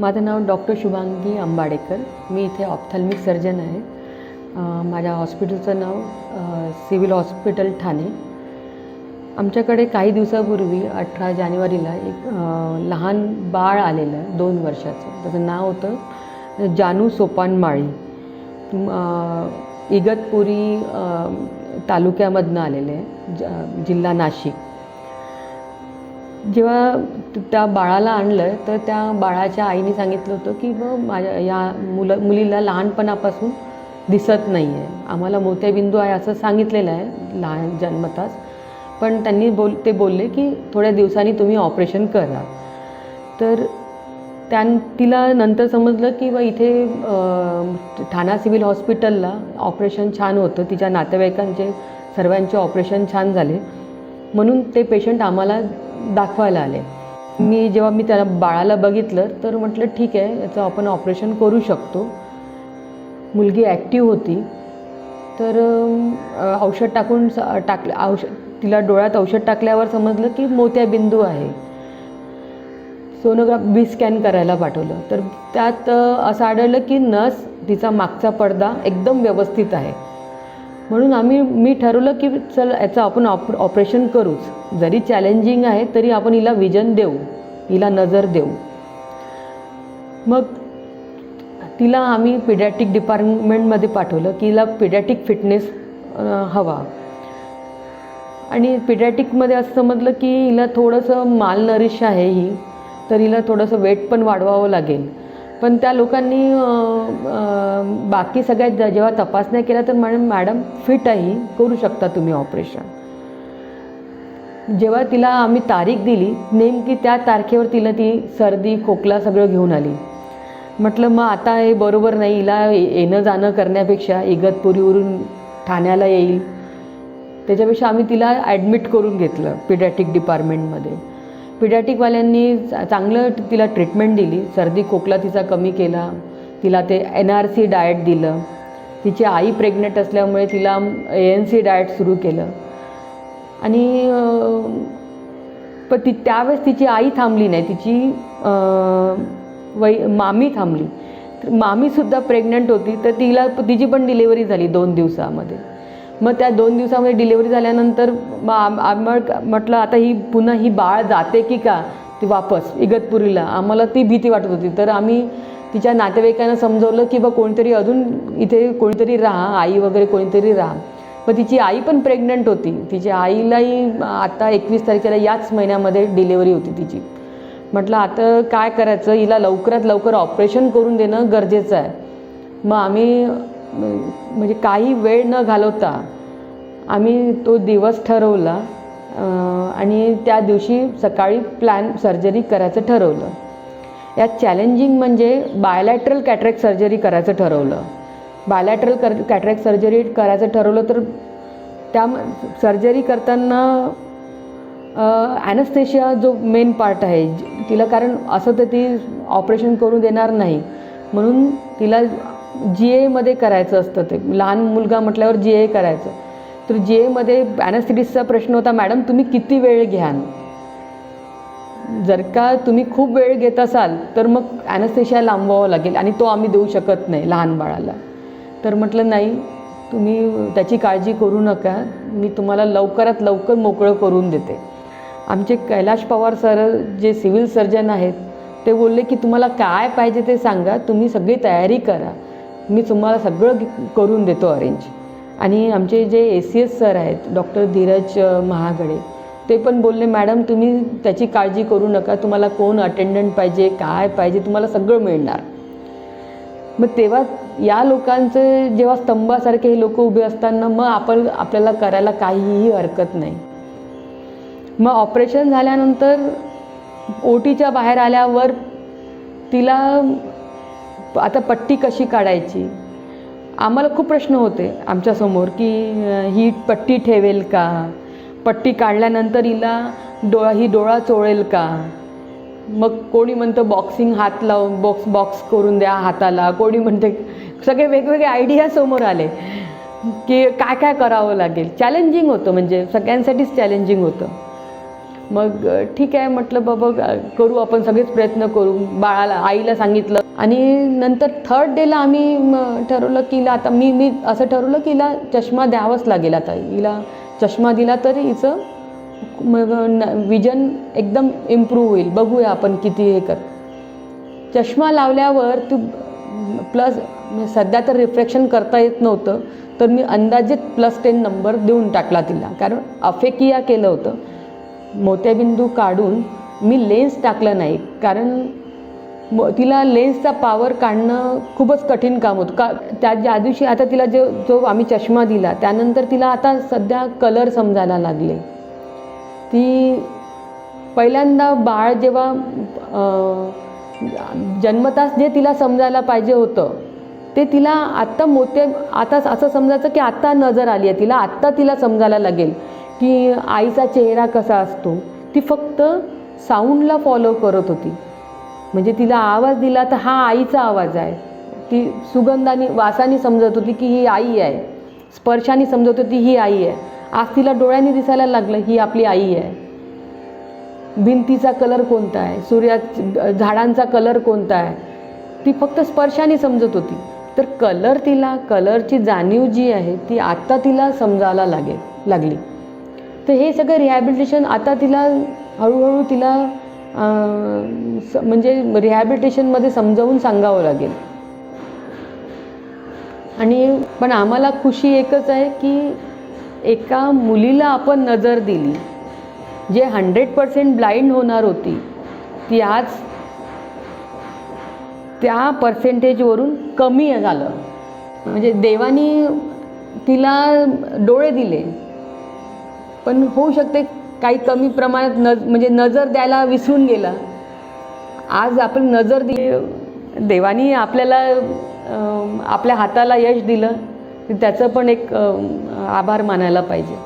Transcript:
माझं नाव डॉक्टर शुभांगी अंबाडेकर. मी इथे ophthalmic surgeon आहे. माझ्या हॉस्पिटलचं नाव सिव्हिल हॉस्पिटल ठाणे. आमच्याकडे काही दिवसापूर्वी अठरा जानेवारीला एक लहान बाळ आलेलं आहे दोन वर्षाचं. त्याचं नाव होतं जानू सोपान माळी इगतपुरी तालुक्यामधनं आलेले आहे ज जिल्हा नाशिक. जेव्हा त्या बाळाला आणलं तर त्या बाळाच्या आईने सांगितलं होतं की ब माझ्या या मुलं मुलीला लहानपणापासून दिसत नाही आहे आम्हाला मोत्याबिंदू आहे असं सांगितलेलं आहे लहान जन्मताच. पण त्यांनी बोल ते बोलले की थोड्या दिवसांनी तुम्ही ऑपरेशन करा. तर त्यां तिला नंतर समजलं की बा इथे ठाणा सिव्हिल हॉस्पिटलला ऑपरेशन छान होतं. तिच्या नातेवाईकांचे सर्वांचे ऑपरेशन छान झाले. म्हणून ते पेशंट आम्हाला दाखवायला आले. मी जेव्हा मी त्याला बाळाला बघितलं तर म्हटलं ठीक आहे याचं आपण ऑपरेशन करू शकतो. मुलगी ॲक्टिव्ह होती. तर औषध टाकून स टाकलं औषध तिला डोळ्यात औषध टाकल्यावर समजलं की मोत्याबिंदू आहे. सोनोग्राफ बी स्कॅन करायला पाठवलं. तर त्यात असं आढळलं की नस तिचा मागचा पडदा एकदम व्यवस्थित आहे. म्हणून आम्ही मी ठरवलं की चल याचं आपण ऑप ऑपरेशन करूच. जरी चॅलेंजिंग आहे तरी आपण हिला विजन देऊ. हिला नजर देऊ. मग तिला आम्ही पिडॅटिक डिपार्टमेंटमध्ये पाठवलं की हिला पिडॅटिक फिटनेस हवा. आणि पिडॅटिकमध्ये असं समजलं की हिला थोडंसं माल नरिश आहे ही तर हिला थोडंसं वेट पण वाढवावं लागेल. पण त्या लोकांनी बाकी सगळ्यात जेव्हा तपासण्या केल्या तर मॅडम मॅडम फिट आहे करू शकता तुम्ही ऑपरेशन. जेव्हा तिला आम्ही तारीख दिली नेमकी त्या तारखेवर तिला ती सर्दी खोकला सगळं घेऊन आली. म्हटलं मग आता हे बरोबर नाही हिला येणं जाणं करण्यापेक्षा इगतपुरीवरून ठाण्याला येईल. त्याच्यापेक्षा आम्ही तिला ॲडमिट करून घेतलं पिडॅटिक डिपार्टमेंटमध्ये पिडॅटिकवाल्यांनी चा- चांगलं तिला ट्रीटमेंट दिली सर्दी खोकला तिचा कमी केला. तिला ते एन आर सी डाएट दिलं. तिची आई प्रेग्नेंट असल्यामुळे तिला ए एन सी डाएट सुरू केलं. आणि पण ती त्यावेळेस तिची आई थांबली नाही. तिची वै मामी थांबली. तर मामीसुद्धा प्रेग्नंट होती तर तिला तिची पण डिलेवरी झाली दोन दिवसामध्ये. मग त्या दोन दिवसामध्ये डिलेवरी झाल्यानंतर मग आम्हाला म्हटलं आता ही पुन्हा ही बाळ जाते की का? ती वापस इगतपुरीला. आम्हाला ती भीती वाटत होती. तर आम्ही तिच्या नातेवाईकांना समजवलं की बा कोणतरी अजून इथे कोणीतरी राहा आई वगैरे कोणीतरी राहा. मग तिची आई पण प्रेग्नंट होती. तिच्या आईलाही आता एकवीस तारखेला याच महिन्यामध्ये डिलेवरी होती तिची. म्हटलं आता काय करायचं? हिला लवकरात लवकर ऑपरेशन करून देणं गरजेचं आहे. मग आम्ही म्हणजे काही वेळ न घालवता आम्ही तो दिवस ठरवला. आणि त्या दिवशी सकाळी प्लॅन सर्जरी करायचं ठरवलं. यात चॅलेंजिंग म्हणजे बायलॅटरल कॅटरॅक्ट सर्जरी करायचं ठरवलं. बायलॅटरल कर कॅटरॅक्ट सर्जरी करायचं ठरवलं तर त्या सर्जरी करताना ॲनस्थेशिया जो मेन पार्ट आहे तिला कारण असं तर ती ऑपरेशन करू देणार नाही. म्हणून तिला जी एमध्ये करायचं असतं ते. लहान मुलगा म्हटल्यावर जी ए करायचं. तर जी एमध्ये ॲनस्थेटिसचा प्रश्न होता मॅडम तुम्ही किती वेळ घ्यान जर का तुम्ही खूप वेळ घेत असाल तर मग ॲनस्थेशिया लांबवावं लागेल आणि तो आम्ही देऊ शकत नाही लहान बाळाला. तर म्हटलं नाही तुम्ही त्याची काळजी करू नका. मी तुम्हाला लवकरात लवकर मोकळं करून देते. आमचे कैलाश पवार सर जे सिव्हिल सर्जन आहेत ते बोलले की तुम्हाला काय पाहिजे ते सांगा. तुम्ही सगळी तयारी करा. मी तुम्हाला सगळं करून देतो अरेंज आणि आमचे जे ए सी एस सर आहेत डॉक्टर धीरज महागडे ते पण बोलले मॅडम तुम्ही त्याची काळजी करू नका. तुम्हाला कोण अटेंडंट पाहिजे काय पाहिजे तुम्हाला सगळं मिळणार. मग तेव्हा या लोकांचं जेव्हा स्तंभासारखे हे लोक उभे असताना मग आपण आपल्याला करायला काहीही हरकत नाही. मग ऑपरेशन झाल्यानंतर ओटीच्या बाहेर आल्यावर तिला आता पट्टी कशी काढायची? आम्हाला खूप प्रश्न होते आमच्यासमोर की ही पट्टी ठेवेल का? पट्टी काढल्यानंतर हिला डोळा ही डोळा चोळेल का? मग कोणी म्हणतं बॉक्सिंग हात लावून बॉक्स बॉक्स करून द्या हाताला. कोणी म्हणते सगळे वेगवेगळे आयडिया समोर आले. की काय काय करावं लागेल? चॅलेंजिंग होतं म्हणजे सगळ्यांसाठीच चॅलेंजिंग होतं. मग ठीक आहे म्हटलं बाबा करू आपण सगळेच प्रयत्न करू. बाळाला आईला सांगितलं. आणि नंतर थर्ड डेला आम्ही ठरवलं की हिला आता मी मी असं ठरवलं की हिला चष्मा द्यावाच लागेल आता. हिला चष्मा दिला तरी हिचं मग विजन एकदम इम्प्रूव्ह होईल. बघूया आपण किती हे कर. चष्मा लावल्यावर तू प्लस सध्या तर रिफ्लेक्शन करता येत नव्हतं तर मी अंदाजे प्लस टेन नंबर देऊन टाकला तिला. कारण अफेकिया केलं होतं. मोत्याबिंदू काढून मी लेन्स टाकलं नाही. कारण म तिला लेन्सचा पावर काढणं खूपच कठीण काम होतं. का त्या ज्या दिवशी आता तिला जो जो आम्ही चष्मा दिला त्यानंतर तिला आता सध्या कलर समजायला लागले. ती पहिल्यांदा बाळ जेव्हा जन्मतास जे तिला समजायला पाहिजे होतं ते तिला आत्ता मोते आता असं समजायचं की आत्ता नजर आली आहे. तिला आत्ता तिला समजायला लागेल की आईचा चेहरा कसा असतो. ती फक्त साऊंडला फॉलो करत होती. म्हणजे तिला आवाज दिला तर हा आईचा आवाज आहे. ती सुगंधाने वासाने समजत होती की ही आई आहे. स्पर्शाने समजत होती ही आई आहे. आज तिला डोळ्यांनी दिसायला लागलं ही आपली आई आहे. भिंतीचा कलर कोणता आहे? सूर्या झाडांचा कलर कोणता आहे? ती फक्त स्पर्शाने समजत होती. तर कलर तिला कलरची जाणीव जी आहे ती आत्ता तिला समजायला लागेल लागली. तर हे सगळं रिहॅबिलिटेशन आता तिला हळूहळू तिला स- म्हणजे रिहॅबिलिटेशनमध्ये समजावून सांगावं लागेल. आणि पण आम्हाला खुशी एकच आहे की एका मुलीला आपण नजर दिली जे हंड्रेड पर्सेंट ब्लाइंड होणार होती ती आज त्या पर्सेंटेजवरून कमी झालं. म्हणजे देवानी तिला डोळे दिले. पण होऊ शकते काही कमी प्रमाणात नज म्हणजे नजर द्यायला विसरून गेला. आज आपण नजर दि देवानी आपल्याला आपल्या हाताला यश दिलं त्याचं पण एक आभार मानायला पाहिजे.